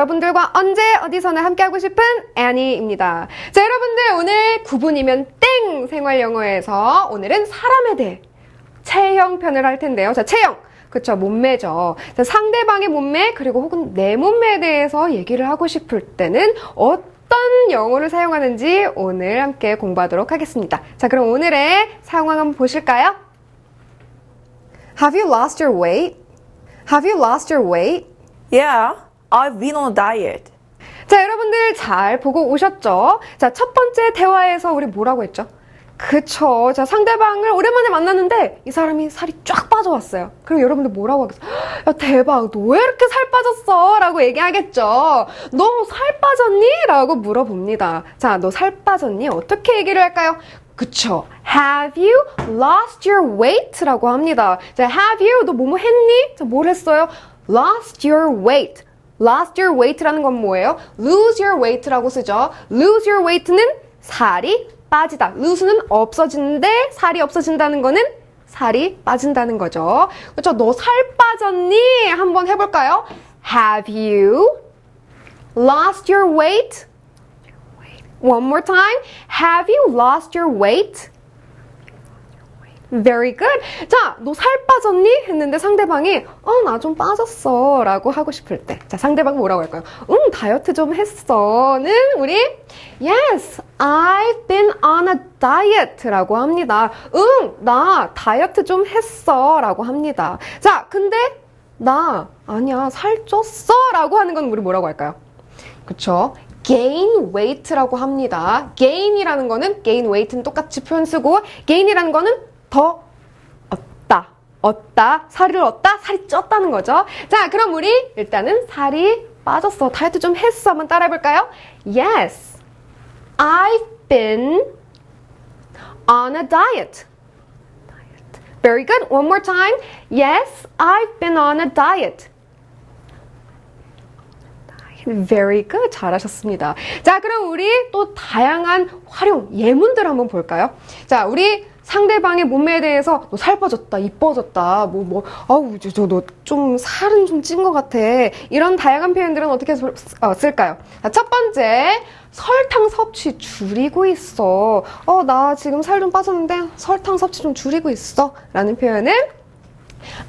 여러분들과 언제 어디서나 함께하고 싶은 Annie입니다. 자, 여러분들 오늘 9분이면 땡 생활 영어에서 오늘은 사람에 대해 체형 편을 할 텐데요. 자, 체형. 그쵸, 몸매죠. 자, 상대방의 몸매, 그리고 혹은 내 몸매에 대해서 얘기를 하고 싶을 때는 어떤 영어를 사용하는지 오늘 함께 공부하도록 하겠습니다. 자, 그럼 오늘의 사용왕 한번 보실까요? Have you lost your weight? Have you lost your weight? Yeah, I've been on a diet. 자, 여러분들 잘 보고 오셨죠? 자, 첫 번째 대화에서 우리 뭐라고 했죠? 그쵸. 자, 상대방을 오랜만에 만났는데 이 사람이 살이 쫙 빠져왔어요. 그럼 여러분들 뭐라고 하겠어요? 야, 대박. 너 왜 이렇게 살 빠졌어? 라고 얘기하겠죠. 너 살 빠졌니? 라고 물어봅니다. 자, 너 살 빠졌니? 어떻게 얘기를 할까요? 그쵸. Have you lost your weight? 라고 합니다. 자, have you? 너 뭐뭐 했니? 자, 뭘 했어요? Lost your weight. Lost your weight라는 건 뭐예요? Lose your weight라고 쓰죠. Lose your weight는 살이 빠지다. lose는 없어지는데 살이 없어진다는 거는 살이 빠진다는 거죠. 그렇죠? 너 살 빠졌니? 한번 해볼까요? Have you lost your weight? One more time. Have you lost your weight? Very good. 자, 너 살 빠졌니? 했는데 상대방이 어, 나 좀 빠졌어. 라고 하고 싶을 때. 자, 상대방 뭐라고 할까요? 응, 다이어트 좀 했어.는 우리 Yes, I've been on a diet. 라고 합니다. 응, 나 다이어트 좀 했어. 라고 합니다. 자, 근데 나 아니야, 살쪘어. 라고 하는 건 우리 뭐라고 할까요? 그쵸? gain weight라고 합니다. gain이라는 거는 gain weight는 똑같이 표현 쓰고 gain이라는 거는 더 얻다, 얻다, 살을 얻다, 살이 쪘다는 거죠. 자, 그럼 우리 일단은 살이 빠졌어. 다이어트 좀 했어. 한번 따라해 볼까요? Yes, I've been on a diet. Very good. One more time. Yes, I've been on a diet. Very good. 잘하셨습니다. 자, 그럼 우리 또 다양한 활용, 예문들 한번 볼까요? 자, 우리 상대방의 몸매에 대해서 너 살 빠졌다, 이뻐졌다, 뭐, 뭐, 아우, 저, 너 좀 살은 좀 찐 것 같아. 이런 다양한 표현들은 어떻게 소- 어, 쓸까요? 자, 첫 번째, 설탕 섭취 줄이고 있어. 어, 나 지금 살 좀 빠졌는데 설탕 섭취 좀 줄이고 있어. 라는 표현은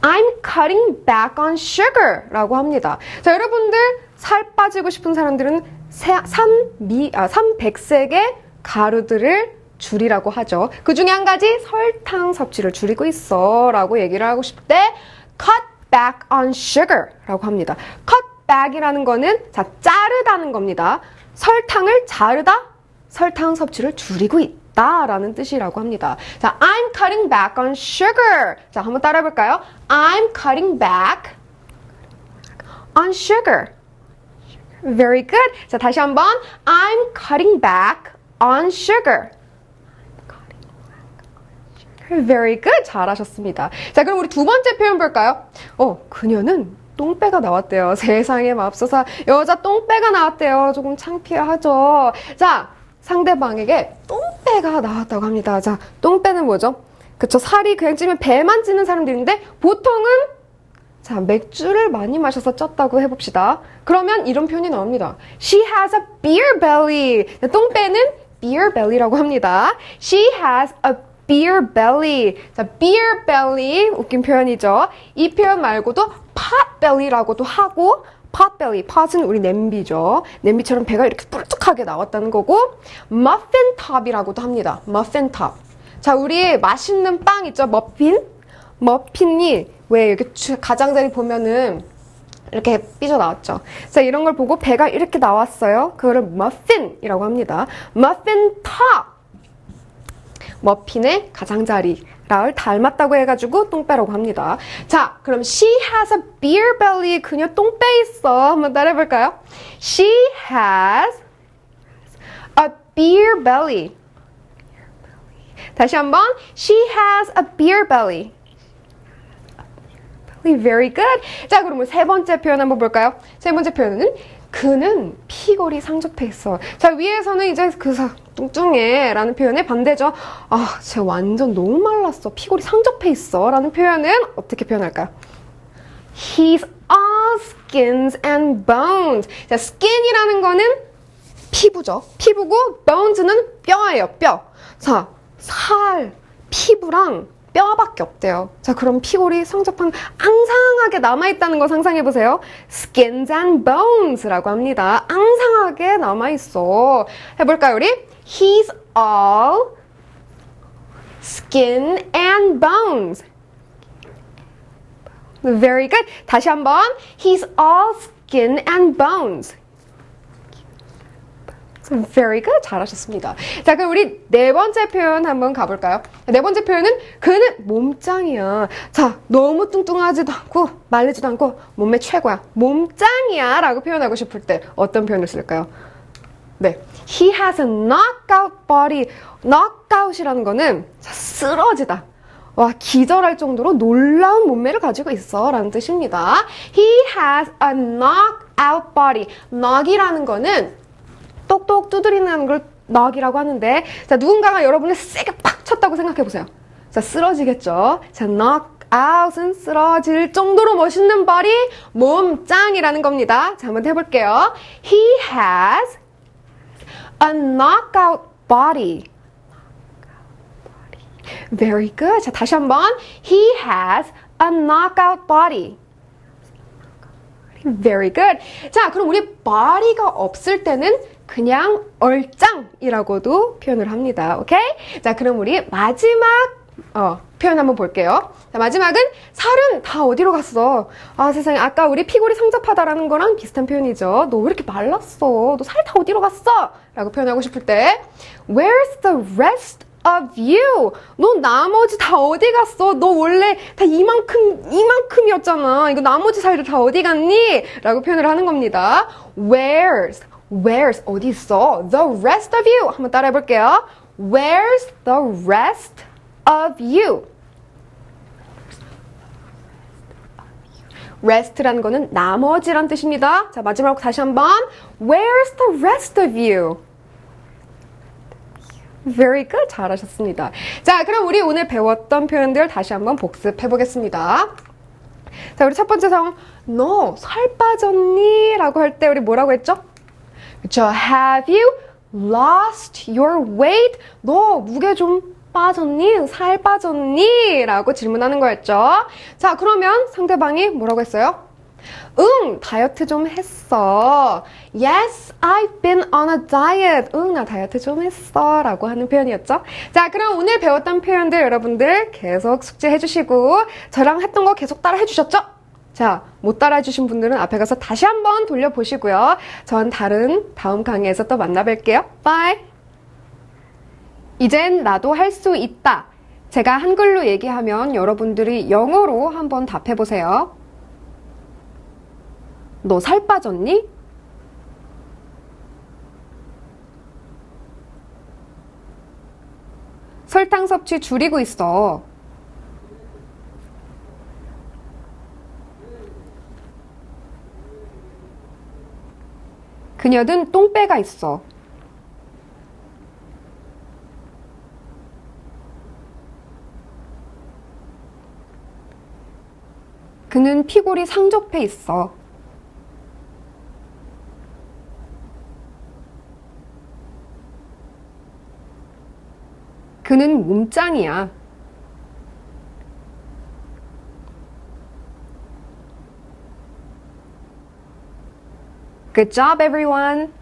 I'm cutting back on sugar 라고 합니다. 자, 여러분들 살 빠지고 싶은 사람들은 세- 삼미, 아, 삼백색의 가루들을 줄이라고 하죠. 그 중에 한 가지 설탕 섭취를 줄이고 있어 라고 얘기를 하고 싶을 때 cut back on sugar 라고 합니다. cut back이라는 거는 자, 자르다는 겁니다. 설탕을 자르다, 설탕 섭취를 줄이고 있다 라는 뜻이라고 합니다. 자, I'm cutting back on sugar. 자, 한번 따라 해 볼까요? I'm cutting back on sugar. Very good. 자, 다시 한번 I'm cutting back on sugar. Very good. 잘하셨습니다. 자, 그럼 우리 두 번째 표현 볼까요? 어, 그녀는 똥배가 나왔대요. 세상에 맙소사. 여자 똥배가 나왔대요. 조금 창피하죠. 자, 상대방에게 똥배가 나왔다고 합니다. 자, 똥배는 뭐죠? 그쵸. 살이 그냥 찌면 배만 찌는 사람들인데 보통은 자, 맥주를 많이 마셔서 쪘다고 해봅시다. 그러면 이런 표현이 나옵니다. She has a beer belly. 똥배는 beer belly라고 합니다. She has a beer belly. 자, beer belly 웃긴 표현이죠. 이 표현 말고도 pot belly라고도 하고 pot belly, pot은 우리 냄비죠. 냄비처럼 배가 이렇게 뿔뚝하게 나왔다는 거고 muffin top이라고도 합니다. muffin top. 자, 우리 맛있는 빵 있죠? 머핀? 머핀이 왜 주- 가장자리 보면은 이렇게 삐져 나왔죠. 자, 이런 걸 보고 배가 이렇게 나왔어요. 그거를 머핀이라고 합니다. 머핀 탑. 머핀의 가장자리를 닮았다고 해가지고 똥배라고 합니다. 자, 그럼 she has a beer belly. 그녀 똥배 있어. 한번 따라해볼까요? She has a beer belly. 다시 한번 she has a beer belly. Very good. 자, 그러면 세 번째 표현 한번 볼까요? 세 번째 표현은 그는 피골이 상접해 있어. 자, 위에서는 이제 그 사, 뚱뚱해 라는 표현의 반대죠. 아, 쟤 완전 너무 말랐어. 피골이 상접해 있어. 라는 표현은 어떻게 표현할까요? He's all skins and bones. 자, skin이라는 거는 피부죠. 피부고 bones는 뼈예요, 뼈. 자, 살, 피부랑 뼈밖에 없대요. 자, 그럼 피골이 성접한 앙상하게 남아있다는 거 상상해보세요. skins and bones라고 합니다. 앙상하게 남아있어. 해볼까요, 우리? He's all skin and bones. Very good. 다시 한번. He's all skin and bones. Very good. 잘하셨습니다. 자, 그럼 우리 네 번째 표현 한번 가볼까요? 네 번째 표현은 그는 몸짱이야. 자, 너무 뚱뚱하지도 않고 말리지도 않고 몸매 최고야. 몸짱이야 라고 표현하고 싶을 때 어떤 표현을 쓸까요? 네. He has a knockout body. knockout이라는 거는 자, 쓰러지다. 와, 기절할 정도로 놀라운 몸매를 가지고 있어. 라는 뜻입니다. He has a knockout body. knock이라는 거는 똑똑 두드리는 걸 knock이라고 하는데, 자, 누군가가 여러분을 세게 팍 쳤다고 생각해 보세요. 자, 쓰러지겠죠? 자, knock out은 쓰러질 정도로 멋있는 발이 몸짱이라는 겁니다. 자, 한번 해볼게요. He has a knockout body. Very good. 자, 다시 한번. He has a knockout body. Very good. 자, 그럼 우리 body가 없을 때는 그냥 얼짱이라고도 표현을 합니다. 오케이? 자, 그럼 우리 마지막 어, 표현 한번 볼게요. 자, 마지막은 살은 다 어디로 갔어? 아, 세상에. 아까 우리 피골이 성접하다라는 거랑 비슷한 표현이죠. 너 왜 이렇게 말랐어? 너 살 다 어디로 갔어? 라고 표현하고 싶을 때 Where's the rest of you? 너 나머지 다 어디 갔어? 너 원래 다 이만큼, 이만큼이었잖아. 이거 나머지 살들 다 어디 갔니? 라고 표현을 하는 겁니다. Where's, where's, 어디 있어? The rest of you. 한번 따라해 볼게요. Where's the rest of you? rest라는 거는 나머지란 뜻입니다. 자, 마지막으로 다시 한번. Where's the rest of you? Very good. 잘하셨습니다. 자, 그럼 우리 오늘 배웠던 표현들 다시 한번 복습해 보겠습니다. 자, 우리 첫 번째 상황. 너 살 빠졌니? 라고 할 때 우리 뭐라고 했죠? 그쵸. Have you lost your weight? 너 무게 좀 빠졌니? 살 빠졌니? 라고 질문하는 거였죠. 자, 그러면 상대방이 뭐라고 했어요? 응, 다이어트 좀 했어. Yes, I've been on a diet. 응, 나 다이어트 좀 했어. 라고 하는 표현이었죠. 자, 그럼 오늘 배웠던 표현들 여러분들 계속 숙제해 주시고, 저랑 했던 거 계속 따라 해 주셨죠? 자, 못 따라 해주신 분들은 앞에 가서 다시 한번 돌려보시고요. 전 다른 다음 강의에서 또 만나 뵐게요. 바이! 이젠 나도 할 수 있다. 제가 한글로 얘기하면 여러분들이 영어로 한번 답해보세요. 너 살 빠졌니? 설탕 섭취 줄이고 있어. 그녀는 똥배가 있어. 그는 피골이 상접해 있어. 그는 몸짱이야. Good job, everyone!